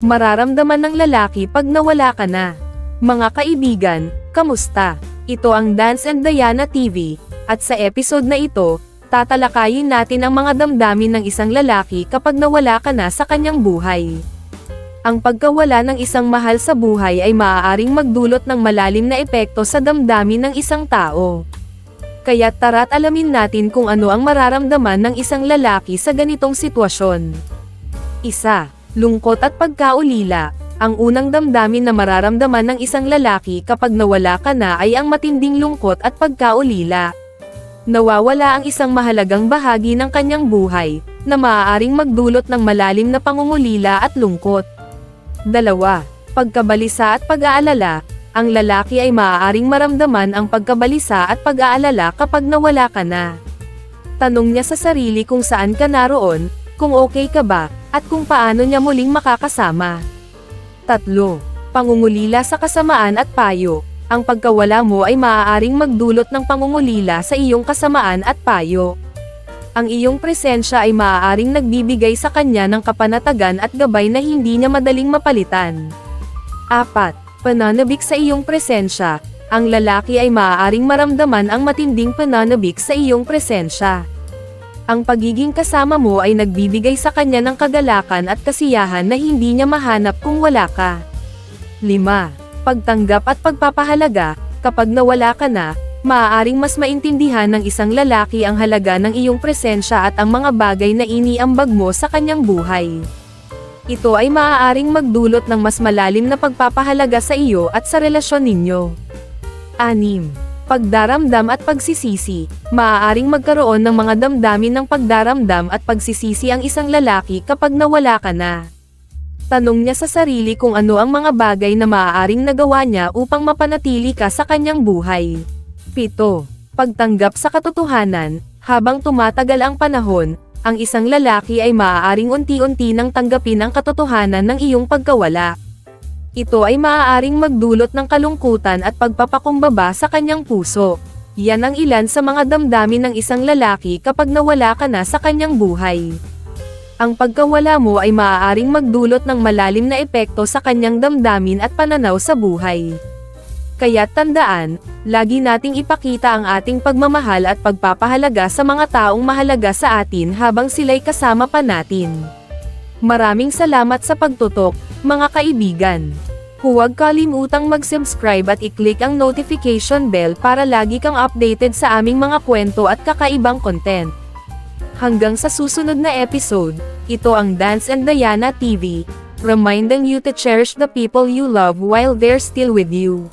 Mararamdaman ng lalaki pag nawala ka na. Mga kaibigan, kamusta? Ito ang Dance and Diana TV, at sa episode na ito, tatalakayin natin ang mga damdamin ng isang lalaki kapag nawala ka na sa kanyang buhay. Ang pagkawala ng isang mahal sa buhay ay maaaring magdulot ng malalim na epekto sa damdamin ng isang tao. Kaya tara't alamin natin kung ano ang mararamdaman ng isang lalaki sa ganitong sitwasyon. Isa, lungkot at pagkaulila. Ang unang damdamin na mararamdaman ng isang lalaki kapag nawala ka na ay ang matinding lungkot at pagkaulila. Nawawala ang isang mahalagang bahagi ng kanyang buhay, na maaaring magdulot ng malalim na pangungulila at lungkot. Dalawa, pagkabalisa at pag-aalala. Ang lalaki ay maaaring maramdaman ang pagkabalisa at pag-aalala kapag nawala ka na. Tanong niya sa sarili kung saan ka naroon, kung okay ka ba, at kung paano niya muling makakasama. Tatlo, pangungulila sa kasamaan at payo. Ang pagkawala mo ay maaaring magdulot ng pangungulila sa iyong kasamaan at payo. Ang iyong presensya ay maaaring nagbibigay sa kanya ng kapanatagan at gabay na hindi niya madaling mapalitan. Apat, pananabik sa iyong presensya. Ang lalaki ay maaaring maramdaman ang matinding pananabik sa iyong presensya. Ang pagiging kasama mo ay nagbibigay sa kanya ng kagalakan at kasiyahan na hindi niya mahanap kung wala ka. 5. Pagtanggap at pagpapahalaga, kapag nawala ka na, maaaring mas maintindihan ng isang lalaki ang halaga ng iyong presensya at ang mga bagay na iniambag mo sa kanyang buhay. Ito ay maaaring magdulot ng mas malalim na pagpapahalaga sa iyo at sa relasyon ninyo. 6. Pagdaramdam at pagsisisi. Maaaring magkaroon ng mga damdamin ng pagdaramdam at pagsisisi ang isang lalaki kapag nawala ka na. Tanong niya sa sarili kung ano ang mga bagay na maaaring nagawa niya upang mapanatili ka sa kanyang buhay. 7. Pagtanggap sa katotohanan. Habang tumatagal ang panahon, ang isang lalaki ay maaaring unti-unti nang tanggapin ang katotohanan ng iyong pagkawala. Ito ay maaaring magdulot ng kalungkutan at pagpapakumbaba sa kanyang puso. Yan ang ilan sa mga damdamin ng isang lalaki kapag nawala ka na sa kanyang buhay. Ang pagkawala mo ay maaaring magdulot ng malalim na epekto sa kanyang damdamin at pananaw sa buhay. Kaya tandaan, lagi nating ipakita ang ating pagmamahal at pagpapahalaga sa mga taong mahalaga sa atin habang sila'y kasama pa natin. Maraming salamat sa pagtutok, mga kaibigan. Huwag kalimutang mag-subscribe at i-click ang notification bell para lagi kang updated sa aming mga kwento at kakaibang content. Hanggang sa susunod na episode, ito ang Dance and Diana TV, reminding you to cherish the people you love while they're still with you.